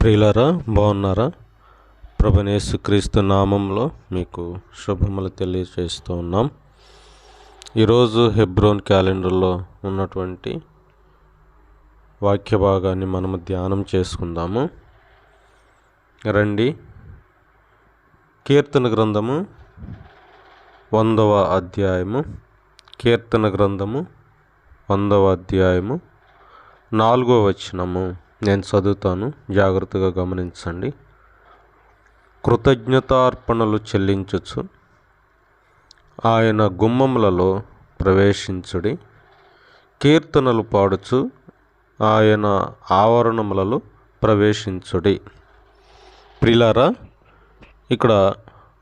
ప్రియులరా బాగున్నారా? ప్రభనేసు క్రీస్తు నామంలో మీకు శుభములు తెలియజేస్తూ ఉన్నాం. ఈరోజు హెబ్రోన్ క్యాలెండర్లో ఉన్నటువంటి వాక్య భాగాన్ని మనము ధ్యానం చేసుకుందాము. రండి. కీర్తన గ్రంథము వందవ అధ్యాయము. కీర్తన గ్రంథము వందవ అధ్యాయము. నాలుగో వచనము. నేను చదువుతాను. జాగ్రత్తగా గమనించండి. కృతజ్ఞతార్పణలు చెల్లించచ్చు. ఆయన గుమ్మములలో ప్రవేశించుడి. కీర్తనలు పాడుచు ఆయన ఆవరణములలో ప్రవేశించుడి. ప్రిలారా ఇక్కడ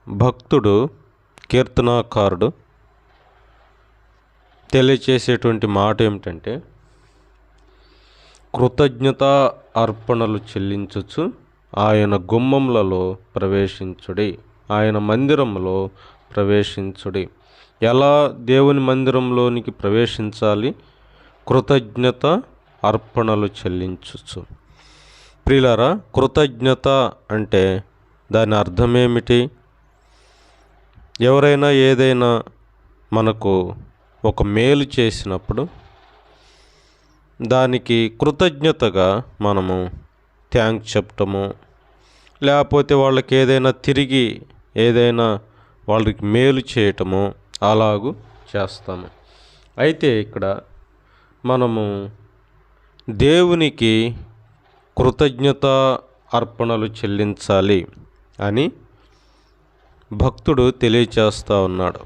భక్తుడు కీర్తనాకారుడు తెలియచేసేటువంటి మాట ఏమిటంటే కృతజ్ఞత అర్పణలు చెల్లించుచు ఆయన గుమ్మములలో ప్రవేశించుడి. ఆయన మందిరంలో ప్రవేశించుడి. ఎలా దేవుని మందిరంలోనికి ప్రవేశించాలి? కృతజ్ఞత అర్పణలు చెల్లించచ్చు ప్రియులారా కృతజ్ఞత అంటే దాని అర్థమేమిటి? ఎవరైనా ఏదైనా మనకు ఒక మేలు చేసినప్పుడు దానికి కృతజ్ఞతగా మనము థ్యాంక్స్ చెప్పటము లేకపోతే వాళ్ళకి ఏదైనా తిరిగి ఏదైనా వాళ్ళకి మేలు చేయటము అలాగూ చేస్తాము. అయితే ఇక్కడ మనము దేవునికి కృతజ్ఞత అర్పణలు చెల్లించాలి అని భక్తుడు తెలియచేస్తూ ఉన్నాడు.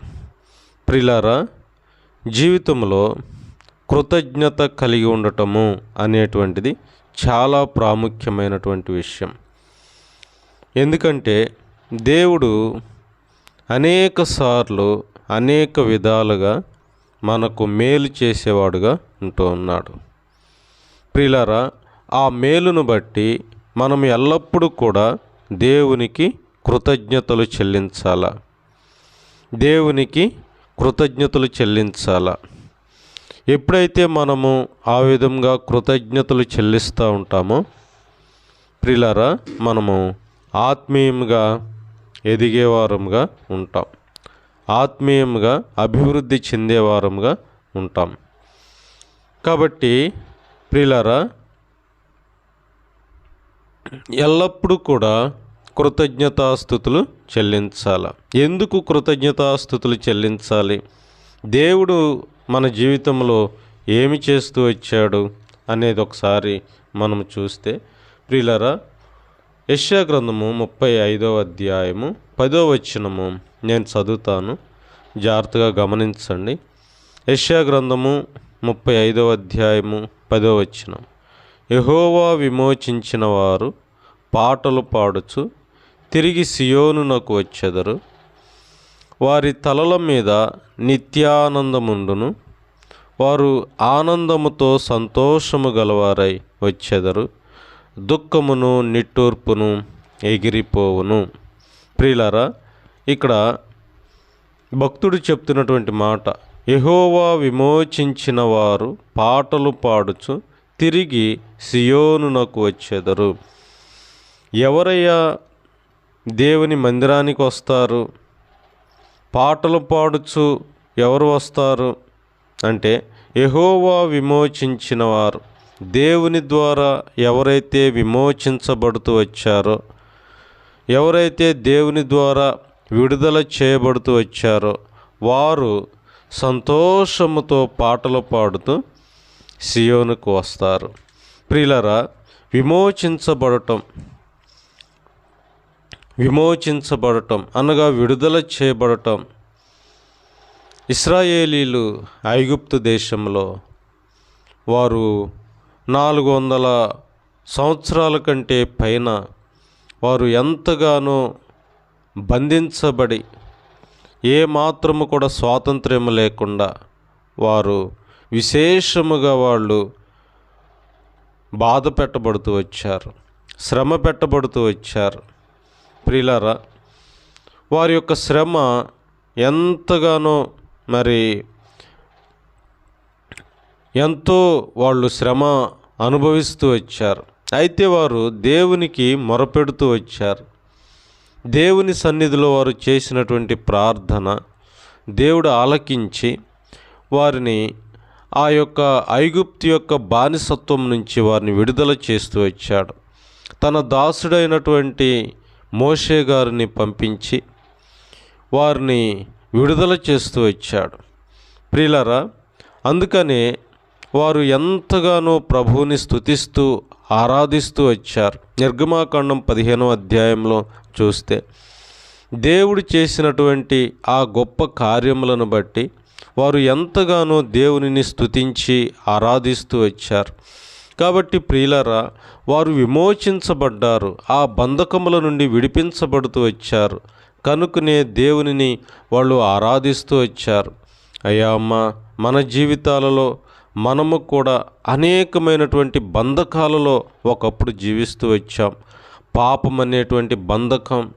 ప్రిలారా జీవితంలో కృతజ్ఞత కలిగి ఉండటము అనేటువంటిది చాలా ప్రాముఖ్యమైనటువంటి విషయం. ఎందుకంటే దేవుడు అనేక సార్లు అనేక విధాలుగా మనకు మేలు చేసేవాడుగా ఉంటూ ఉన్నాడు. ప్రిలరా ఆ మేలును బట్టి మనం ఎల్లప్పుడూ కూడా దేవునికి కృతజ్ఞతలు చెల్లించాలా? దేవునికి కృతజ్ఞతలు చెల్లించాలా? ఎప్పుడైతే మనము ఆ విధంగా కృతజ్ఞతలు చెల్లిస్తూ ఉంటామో ప్రిలరా మనము ఆత్మీయంగా ఎదిగేవారంగా ఉంటాం. ఆత్మీయంగా అభివృద్ధి చెందేవారంగా ఉంటాం. కాబట్టి ప్రిలరా ఎల్లప్పుడూ కూడా కృతజ్ఞతాస్థుతులు చెల్లించాలి. ఎందుకు కృతజ్ఞతాస్థుతులు చెల్లించాలి? దేవుడు మన జీవితంలో ఏమి చేస్తూ వచ్చాడు అనేది ఒకసారి మనం చూస్తే ప్రియులరా యశ్యా గ్రంథము ముప్పై ఐదవ అధ్యాయము పదో వచనము నేను చదువుతాను. జాగ్రత్తగా గమనించండి. యశ్యా గ్రంథము ముప్పై ఐదవ అధ్యాయము పదో వచనం. యహోవా విమోచించిన వారు పాటలు పాడుచు తిరిగి సియోనునకు వచ్చెదరు. వారి తలల మీద నిత్యానందముండును. వారు ఆనందముతో సంతోషము గలవారై వచ్చెదరు. దుఃఖమును నిట్టూర్పును ఎగిరిపోవును. ప్రియులారా ఇక్కడ భక్తుడు చెప్తున్నటువంటి మాట యహోవా విమోచించిన వారు పాటలు పాడుచు తిరిగి సియోనునకు వచ్చేదరు. ఎవరయ్యా దేవుని మందిరానికి వస్తారు? పాటలు పాడుచు ఎవరు వస్తారు? అంటే యహోవా విమోచించిన వారు దేవుని ద్వారా ఎవరైతే విమోచించబడుతూ వచ్చారో ఎవరైతే దేవుని ద్వారా విడుదల చేయబడుతూ వచ్చారో వారు సంతోషముతో పాటలు పాడుతూ సియోనుకు వస్తారు. ప్రిలరా విమోచించబడటం విమోచించబడటం అనగా విడుదల చేయబడటం. ఇస్రాయేలీలు ఐగుప్తు దేశంలో వారు నాలుగు వందల సంవత్సరాల కంటే పైన వారు ఎంతగానో బంధించబడి ఏ మాత్రము కూడా స్వాతంత్ర్యం లేకుండా వారు విశేషముగా వాళ్ళు బాధ పెట్టబడుతూ వచ్చారు శ్రమ పెట్టబడుతూ వచ్చారు. ప్రియులారా వారి యొక్క శ్రమ ఎంతగానో మరి ఎంతో వాళ్ళు శ్రమ అనుభవిస్తూ వచ్చారు. అయితే వారు దేవునికి మొరపెడుతూ వచ్చారు. దేవుని సన్నిధిలో వారు చేసినటువంటి ప్రార్థన దేవుడు ఆలకించి వారిని ఆ యొక్క ఐగుప్తు యొక్క బానిసత్వం నుంచి వారిని విడుదల చేస్తూ వచ్చాడు. తన దాసుడైనటువంటి మోషే గారిని పంపించి వారిని విడుదల చేస్తూ వచ్చాడు. ప్రియులరా అందుకనే వారు ఎంతగానో ప్రభువుని స్థుతిస్తూ ఆరాధిస్తూ వచ్చారు. నిర్గమాకాండం పదిహేనో అధ్యాయంలో చూస్తే దేవుడు చేసినటువంటి ఆ గొప్ప కార్యములను బట్టి వారు ఎంతగానో దేవునిని స్తుతించి ఆరాధిస్తూ వచ్చారు. కాబట్టి ప్రియులరా వారు విమోచించబడ్డారు ఆ బంధకముల నుండి విడిపించబడుతూ వచ్చారు. కనుకనే దేవునిని వాళ్ళు ఆరాధిస్తూ వచ్చారు. అయ్యా అమ్మ మన జీవితాలలో మనము కూడా అనేకమైనటువంటి బంధకాలలో ఒకప్పుడు జీవిస్తూ వచ్చాం. పాపం అనేటువంటి బంధకం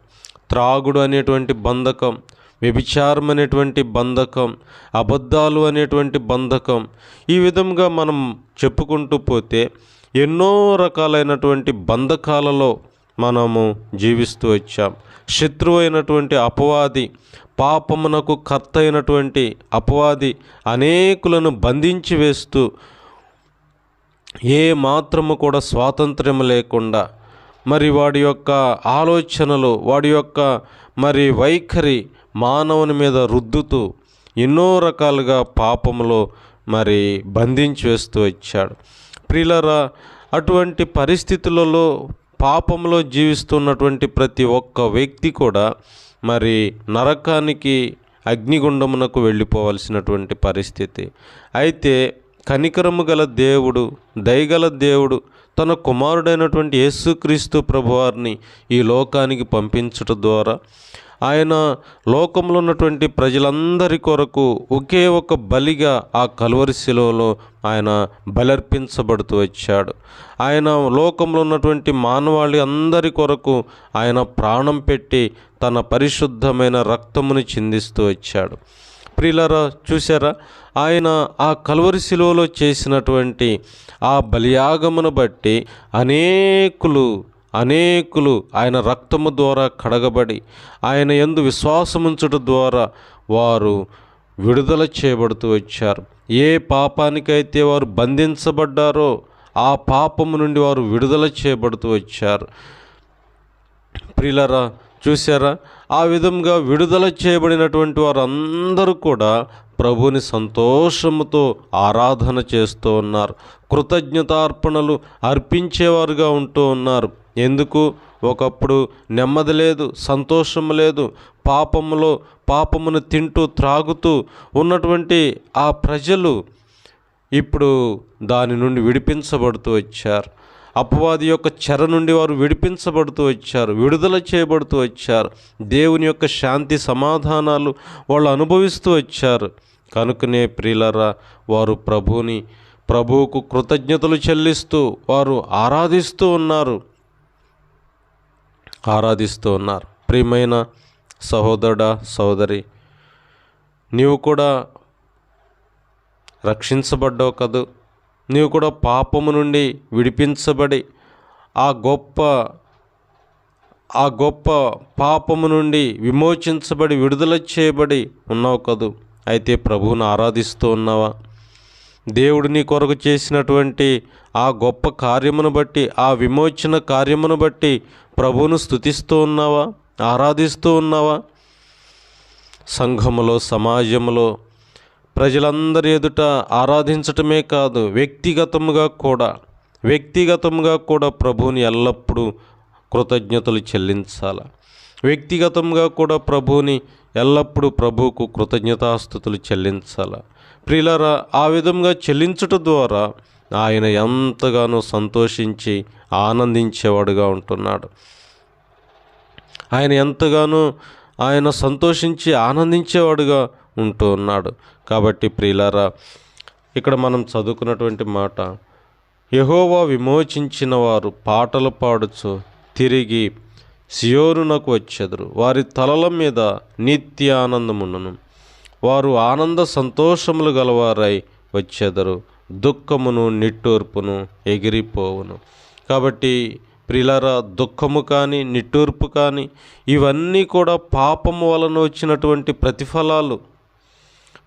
త్రాగుడు అనేటువంటి బంధకం వ్యభిచారం అనేటువంటి బంధకం అబద్ధాలు అనేటువంటి బంధకం ఈ విధంగా మనం చెప్పుకుంటూ పోతే ఎన్నో రకాలైనటువంటి బంధకాలలో మనము జీవిస్తూ వచ్చాం. శత్రువు అయినటువంటి అపవాది పాపమునకు కర్త అయినటువంటి అపవాది అనేకులను బంధించి వేస్తూ ఏ మాత్రము కూడా స్వాతంత్ర్యం లేకుండా మరి వాడి యొక్క ఆలోచనలు వాడి యొక్క మరి వైఖరి మానవుని మీద రుద్దుతూ ఎన్నో రకాలుగా పాపములో మరి బంధించి వేస్తూ వచ్చాడు. ప్రిలరా అటువంటి పరిస్థితులలో పాపంలో జీవిస్తున్నటువంటి ప్రతి ఒక్క వ్యక్తి కూడా మరి నరకానికి అగ్నిగుండమునకు వెళ్ళిపోవలసినటువంటి పరిస్థితి. అయితే కనికరము గల దేవుడు దయగల దేవుడు తన కుమారుడైనటువంటి యేసుక్రీస్తు ప్రభువారిని ఈ లోకానికి పంపించటం ద్వారా ఆయన లోకంలో ఉన్నటువంటి ప్రజలందరి కొరకు ఒకే ఒక బలిగా ఆ కలువరి శిలువలో ఆయన బలర్పించబడుతూ వచ్చాడు. ఆయన లోకంలో ఉన్నటువంటి మానవాళి అందరి కొరకు ఆయన ప్రాణం పెట్టి తన పరిశుద్ధమైన రక్తముని చిందిస్తూ వచ్చాడు. ప్రియులరా చూసారా ఆయన ఆ కలువరి శిలువలో చేసినటువంటి ఆ బలియాగమును బట్టి అనేకులు అనేకులు ఆయన రక్తము ద్వారా కడగబడి ఆయన ఎందు విశ్వాసముంచడం ద్వారా వారు విడుదల చేయబడుతూ వచ్చారు. ఏ పాపానికైతే వారు బంధించబడ్డారో ఆ పాపము నుండి వారు విడుదల చేయబడుతూ వచ్చారు. ప్రిలరా చూసారా ఆ విధంగా విడుదల చేయబడినటువంటి వారందరూ కూడా ప్రభుని సంతోషముతో ఆరాధన చేస్తూ ఉన్నారు. కృతజ్ఞతార్పణలు అర్పించేవారుగా ఉంటూ ఉన్నారు. ఎందుకు? ఒకప్పుడు నెమ్మది లేదు సంతోషం లేదు. పాపములో పాపమును తింటూ త్రాగుతూ ఉన్నటువంటి ఆ ప్రజలు ఇప్పుడు దాని నుండి విడిపించబడుతూ వచ్చారు. అపవాది యొక్క చెర నుండి వారు విడిపించబడుతూ వచ్చారు విడుదల చేయబడుతూ వచ్చారు. దేవుని యొక్క శాంతి సమాధానాలు వాళ్ళు అనుభవిస్తూ వచ్చారు. కనుకనే ప్రియులరా వారు ప్రభుని ప్రభువుకు కృతజ్ఞతలు చెల్లిస్తూ వారు ఆరాధిస్తూ ఉన్నారు. ఆరాధిస్తూ ఉన్నారు. ప్రియమైన సహోదరుడా సహోదరి నీవు కూడా రక్షించబడ్డావు కదూ? నీవు కూడా పాపము నుండి విడిపించబడి ఆ గొప్ప ఆ గొప్ప పాపము నుండి విమోచించబడి విడుదల చేయబడి ఉన్నావు కదూ. అయితే ప్రభువును ఆరాధిస్తూ ఉన్నావా? దేవుడు నీ కొరకు చేసినటువంటి ఆ గొప్ప కార్యమును బట్టి ఆ విమోచన కార్యమును బట్టి ప్రభువును స్తుతిస్తూ ఉన్నావా? ఆరాధిస్తూ ఉన్నావా? సంఘములో సమాజంలో ప్రజలందరి ఎదుట ఆరాధించటమే కాదు వ్యక్తిగతముగా కూడా వ్యక్తిగతముగా కూడా ప్రభువుని ఎల్లప్పుడూ కృతజ్ఞతలు చెల్లించాలి. వ్యక్తిగతంగా కూడా ప్రభువుని ఎల్లప్పుడూ ప్రభువుకు కృతజ్ఞతాస్థుతులు చెల్లించాలి. ప్రియులరా ఆ విధంగా చెల్లించటం ద్వారా ఆయన ఎంతగానో సంతోషించి ఆనందించేవాడుగా ఉంటున్నాడు. ఆయన ఎంతగానో ఆయన సంతోషించి ఆనందించేవాడుగా ఉంటూ ఉన్నాడు కాబట్టి ప్రియులారా ఇక్కడ మనం చదువుకున్నటువంటి మాట యహోవా విమోచించిన వారు పాటలు పాడుచు తిరిగి సియోరునకు వచ్చెదరు. వారి తలల మీద నిత్య ఆనందమును వారు ఆనంద సంతోషములు గలవారై వచ్చెదరు. దుఃఖమును నిట్టూర్పును ఎగిరిపోవును. కాబట్టి ప్రిలరా దుఃఖము కానీ నిట్టూర్పు కానీ ఇవన్నీ కూడా పాపము వలన వచ్చినటువంటి ప్రతిఫలాలు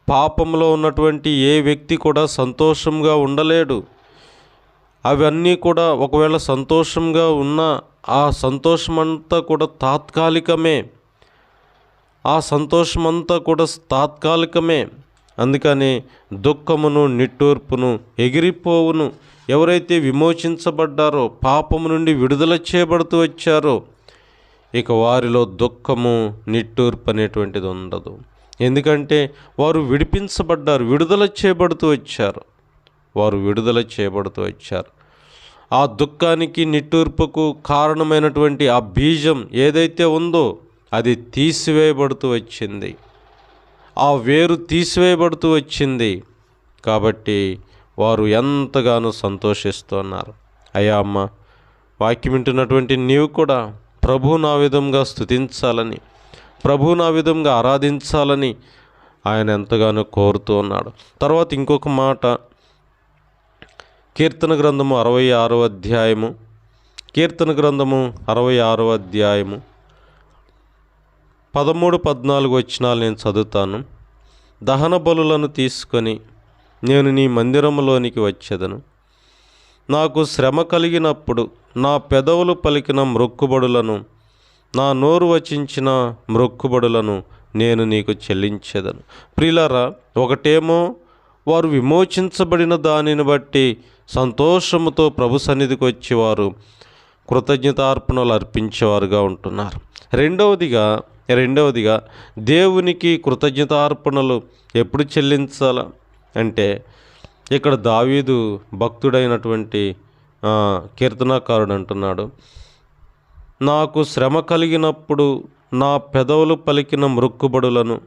పాపంలో ఉన్నటువంటి ఏ వ్యక్తి కూడా సంతోషంగా ఉండలేడు. అవన్నీ కూడా ఒకవేళ సంతోషంగా ఉన్న ఆ సంతోషమంతా కూడా తాత్కాలికమే. ఆ సంతోషమంతా కూడా తాత్కాలికమే. అందుకని దుఃఖమును నిట్టూర్పును ఎగిరిపోవును. ఎవరైతే విమోచించబడ్డారో పాపము నుండి విడుదల చేయబడుతూ వచ్చారో ఇక వారిలో దుఃఖము నిట్టూర్పు అనేటువంటిది ఉండదు. ఎందుకంటే వారు విడిపించబడ్డారు విడుదల చేయబడుతూ వచ్చారు. వారు విడుదల చేయబడుతూ వచ్చారు. ఆ దుఃఖానికి నిట్టూర్పుకు కారణమైనటువంటి ఆ బీజం ఏదైతే ఉందో అది తీసివేయబడుతూ వచ్చింది. ఆ వేరు తీసివేయబడుతూ వచ్చింది. కాబట్టి వారు ఎంతగానో సంతోషిస్తున్నారు. అయ్యా అమ్మ వాక్యం వింటున్నటువంటి నీవు కూడా ప్రభు నా విధంగా స్థుతించాలని ప్రభు నా విధంగా ఆరాధించాలని ఆయన ఎంతగానో కోరుతూ ఉన్నాడు. తర్వాత ఇంకొక మాట. కీర్తన గ్రంథము అరవై ఆరో అధ్యాయము. కీర్తన గ్రంథము అరవై ఆరో అధ్యాయము. పదమూడు పద్నాలుగు వచ్చినాలు నేను చదువుతాను. దహన బలులను తీసుకొని నేను నీ మందిరంలోనికి వచ్చేదను. నాకు శ్రమ కలిగినప్పుడు నా పెదవులు పలికిన మొక్కుబడులను నా నోరు వచించిన మ్రొక్కుబడులను నేను నీకు చెల్లించేదను. ప్రిలరా ఒకటేమో వారు విమోచించబడిన దానిని బట్టి సంతోషముతో ప్రభు సన్నిధికి వచ్చేవారు కృతజ్ఞతార్పణలు అర్పించేవారుగా ఉంటున్నారు. రెండవదిగా రెండవదిగా దేవునికి కృతజ్ఞతార్పణలు ఎప్పుడు చెల్లించాల అంటే ఇక్కడ దావీదు భక్తుడైనటువంటి కీర్తనాకారుడు అంటున్నాడు. నాకు శ్రమ కలిగినప్పుడు నా పెదవులు పలికిన మృక్కుబడులను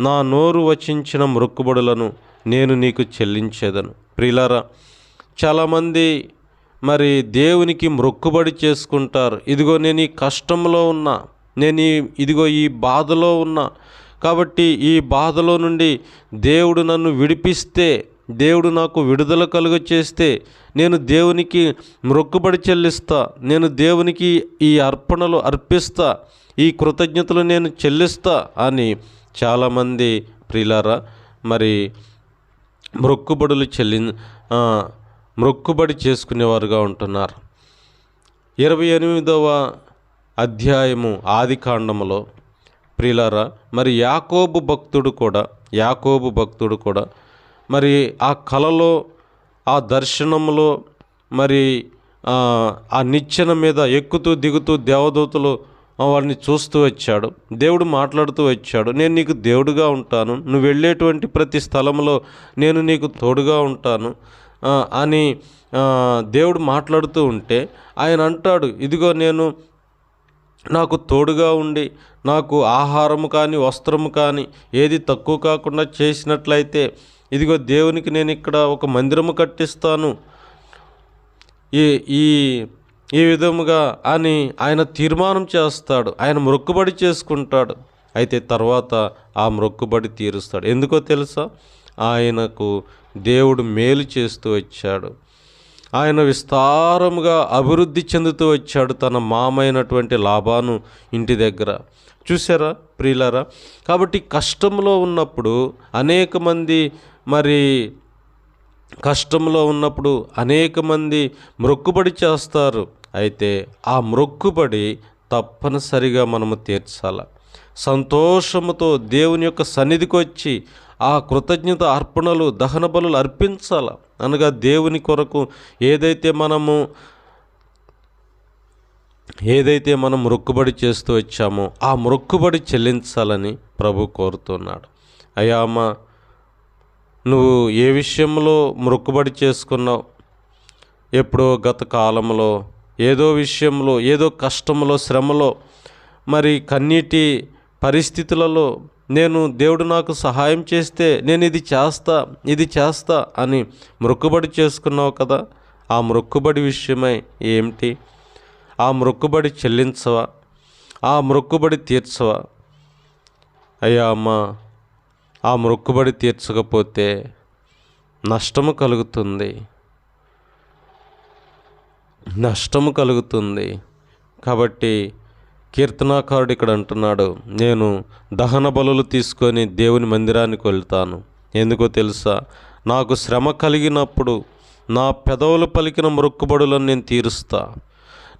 నా నోరు వచించిన మృక్కుబడులను నేను నీకు చెల్లించేదను. ప్రిలరా చాలామంది మరి దేవునికి మొక్కుబడి చేసుకుంటారు. ఇదిగో నేను ఈ కష్టంలో ఉన్నా నేను ఈ ఇదిగో ఈ బాధలో ఉన్నా కాబట్టి ఈ బాధలో నుండి దేవుడు నన్ను విడిపిస్తే దేవుడు నాకు విడుదల కలుగ చేస్తే నేను దేవునికి మొక్కుబడి చెల్లిస్తా. నేను దేవునికి ఈ అర్పణలు అర్పిస్తా. ఈ కృతజ్ఞతలు నేను చెల్లిస్తా అని చాలామంది ప్రియులారా మరి మొక్కుబడులు చెల్లి మొక్కుబడి చేసుకునేవారుగా ఉంటున్నారు. ఇరవై ఎనిమిదవ అధ్యాయము ఆది కాండములో ప్రిలారా మరి యాకోబు భక్తుడు కూడా యాకోబు భక్తుడు కూడా మరి ఆ కలలో ఆ దర్శనంలో మరి ఆ, నిచ్చెన మీద ఎక్కుతూ దిగుతూ దేవదూతలు వారిని చూస్తూ వచ్చాడు. దేవుడు మాట్లాడుతూ వచ్చాడు. నేను నీకు దేవుడుగా ఉంటాను. నువ్వు వెళ్ళేటువంటి ప్రతి స్థలంలో నేను నీకు తోడుగా ఉంటాను అని దేవుడు మాట్లాడుతూ ఉంటే ఆయన అంటాడు ఇదిగో నేను నాకు తోడుగా ఉండి నాకు ఆహారము కానీ వస్త్రము కానీ ఏది తక్కువ కాకుండా చేసినట్లయితే ఇదిగో దేవునికి నేను ఇక్కడ ఒక మందిరము కట్టిస్తాను. ఈ ఈ ఈ విధముగా అని ఆయన తీర్మానం చేస్తాడు. ఆయన మొక్కుబడి చేసుకుంటాడు. అయితే తర్వాత ఆ మొక్కుబడి తీరుస్తాడు. ఎందుకో తెలుసా? ఆయనకు దేవుడు మేలు చేస్తూ వచ్చాడు. ఆయన విస్తారముగా అభివృద్ధి చెందుతూ వచ్చాడు తన మామైనటువంటి లాభాను ఇంటి దగ్గర. చూసారా ప్రియులారా? కాబట్టి కష్టంలో ఉన్నప్పుడు అనేక మంది మరి కష్టంలో ఉన్నప్పుడు అనేక మంది మొక్కుబడి చేస్తారు. అయితే ఆ మొక్కుబడి తప్పనిసరిగా మనము తీర్చాల. సంతోషముతో దేవుని యొక్క సన్నిధికి వచ్చి ఆ కృతజ్ఞత అర్పణలు దహన బలు అర్పించాల. అనగా దేవుని కొరకు ఏదైతే మనము ఏదైతే మనం మొక్కుబడి చేస్తూ వచ్చామో ఆ మొక్కుబడి చెల్లించాలని ప్రభు కోరుతున్నాడు. అయ్యా నువ్వు ఏ విషయంలో మొక్కుబడి చేసుకున్నావు? ఎప్పుడో గత కాలంలో ఏదో విషయంలో ఏదో కష్టంలో శ్రమలో మరి కన్నీటి పరిస్థితులలో నేను దేవుడు నాకు సహాయం చేస్తే నేను ఇది చేస్తా ఇది చేస్తా అని మొక్కుబడి చేసుకున్నావు కదా ఆ మొక్కుబడి విషయమై ఏమిటి? ఆ మొక్కుబడి చెల్లించవా? ఆ మొక్కుబడి తీర్చవా? అయ్యా అమ్మ ఆ మొక్కుబడి తీర్చకపోతే నష్టము కలుగుతుంది. నష్టము కలుగుతుంది. కాబట్టి కీర్తనాకారుడు ఇక్కడ అంటున్నాడు నేను దహన బలులు తీసుకొని దేవుని మందిరానికి వెళ్తాను. ఎందుకో తెలుసా? నాకు శ్రమ కలిగినప్పుడు నా పెదవులు పలికిన మొక్కుబడులను నేను తీరుస్తా.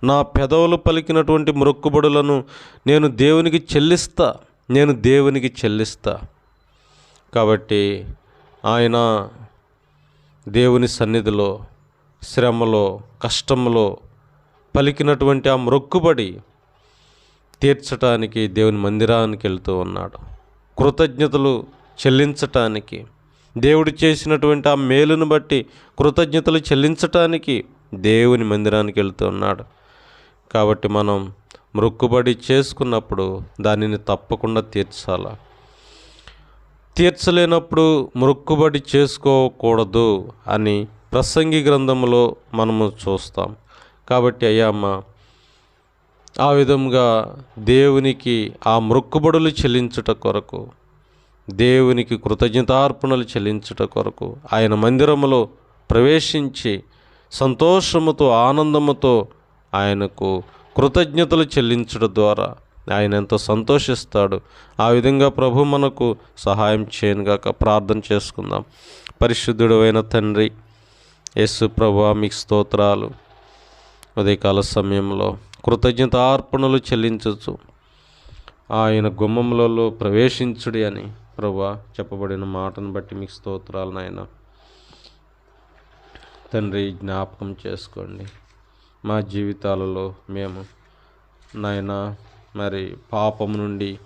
నా పెదవులు పలికినటువంటి మొక్కుబడులను నేను దేవునికి చెల్లిస్తా. నేను దేవునికి చెల్లిస్తా. కాబట్టి ఆయన దేవుని సన్నిధిలో శ్రమలో కష్టంలో పలికినటువంటి ఆ మొక్కుబడి తీర్చటానికి దేవుని మందిరానికి వెళ్తూ ఉన్నాడు. కృతజ్ఞతలు చెల్లించటానికి దేవుడు చేసినటువంటి ఆ మేలును బట్టి కృతజ్ఞతలు చెల్లించటానికి దేవుని మందిరానికి వెళ్తూ ఉన్నాడు. కాబట్టి మనం మొక్కుబడి చేసుకున్నప్పుడు దానిని తప్పకుండా తీర్చాలా? తీర్చలేనప్పుడు మొక్కుబడి చేసుకోకూడదు అని ప్రసంగి గ్రంథంలో మనము చూస్తాం. కాబట్టి అయ్యమ్మ ఆ విధంగా దేవునికి ఆ మొక్కుబడులు చెల్లించుట కొరకు దేవునికి కృతజ్ఞతార్పణలు చెల్లించుట కొరకు ఆయన మందిరములో ప్రవేశించి సంతోషముతో ఆనందముతో ఆయనకు కృతజ్ఞతలు చెల్లించడం ద్వారా ఆయన ఎంతో సంతోషిస్తాడు. ఆ విధంగా ప్రభు మనకు సహాయం చేయనుగాక ప్రార్థన చేసుకుందాం. పరిశుద్ధుడు అయిన తండ్రి యేసు ప్రభు మీకు స్తోత్రాలు. ఉదయకాల సమయంలో కృతజ్ఞత అర్పణలు చెల్లించచ్చు. ఆయన గుమ్మములలో ప్రవేశించుడి అని ప్రభా చెప్పబడిన మాటను బట్టి మీకు స్తోత్రాలు నాయన. తండ్రి జ్ఞాపకం చేసుకోండి. మా జీవితాలలో మేము నాయన మరి పాపము నుండి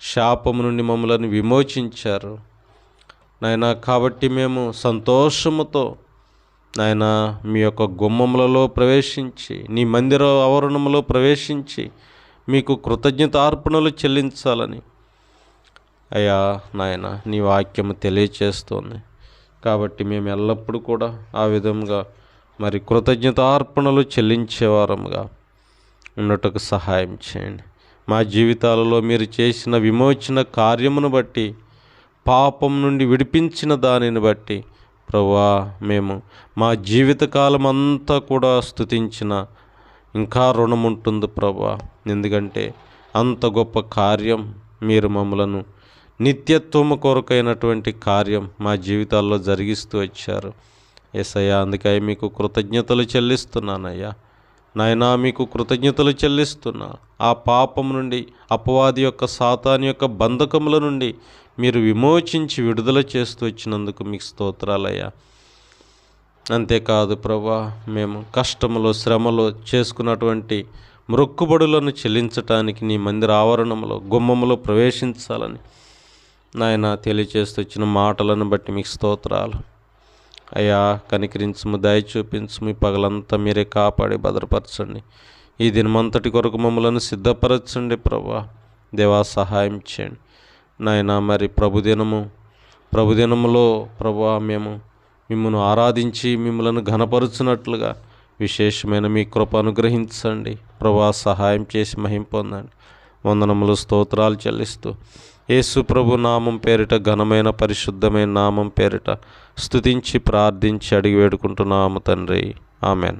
శాపము నుండి మమ్మల్ని విమోచించారు. నాయన కాబట్టి మేము సంతోషముతో నాయన మీ యొక్క గుమ్మములలో ప్రవేశించి నీ మందిర ఆవరణములో ప్రవేశించి మీకు కృతజ్ఞత అర్పణలు చెల్లించాలని. అయ్యా నాయన నీ వాక్యము తెలియచేస్తోంది. కాబట్టి మేము ఎల్లప్పుడూ కూడా ఆ విధంగా మరి కృతజ్ఞత అర్పణలు చెల్లించేవారముగా ఉన్నట్టుకు సహాయం చేయండి. మా జీవితాలలో మీరు చేసిన విమోచన కార్యమును బట్టి పాపం నుండి విడిపించిన దానిని బట్టి ప్రభా మేము మా జీవితకాలం అంతా కూడా స్థుతించిన ఇంకా రుణం ఉంటుంది ప్రభా ఎందుకంటే అంత గొప్ప కార్యం మీరు మమ్మలను నిత్యత్వము కొరకైనటువంటి కార్యం మా జీవితాల్లో జరిగిస్తూ వచ్చారు. ఎసయ్యా అందుకై మీకు కృతజ్ఞతలు చెల్లిస్తున్నానయ్యా. నాయనా మీకు కృతజ్ఞతలు చెల్లిస్తున్నా. ఆ పాపం నుండి అపవాది యొక్క సాతాని యొక్క బంధకముల నుండి మీరు విమోచించి విడుదల చేస్తూ వచ్చినందుకు మీకు స్తోత్రాలయ్యా. అంతేకాదు ప్రభా మేము కష్టములో శ్రమలో చేసుకున్నటువంటి మొక్కుబడులను చెల్లించటానికి నీ మందిర ఆవరణంలో గుమ్మములో ప్రవేశించాలని నాయన తెలియచేస్తూ వచ్చిన మాటలను బట్టి మీకు స్తోత్రాలు. అయ్యా కనికరించము దయ చూపించము ఈ పగలంతా మీరే కాపాడి భద్రపరచండి. ఈ దినమంతటి కొరకు మమ్మలను సిద్ధపరచండి ప్రభా. దేవా సహాయం చేయండి. నాయన మరి ప్రభుదినము ప్రభుదినములో ప్రభా మేము మిమ్మల్ని ఆరాధించి మిమ్మల్ని ఘనపరుచున్నట్లుగా విశేషమైన మీ కృప అనుగ్రహించండి. ప్రభా సహాయం చేసి మహిం పొందండి. వందనములు స్తోత్రాలు చెల్లిస్తూ యేసు ప్రభు నామం పేరిట ఘనమైన పరిశుద్ధమైన నామం పేరిట స్తుతించి ప్రార్థించి అడిగి వేడుకుంటున్నాము తండ్రి. ఆమెన్.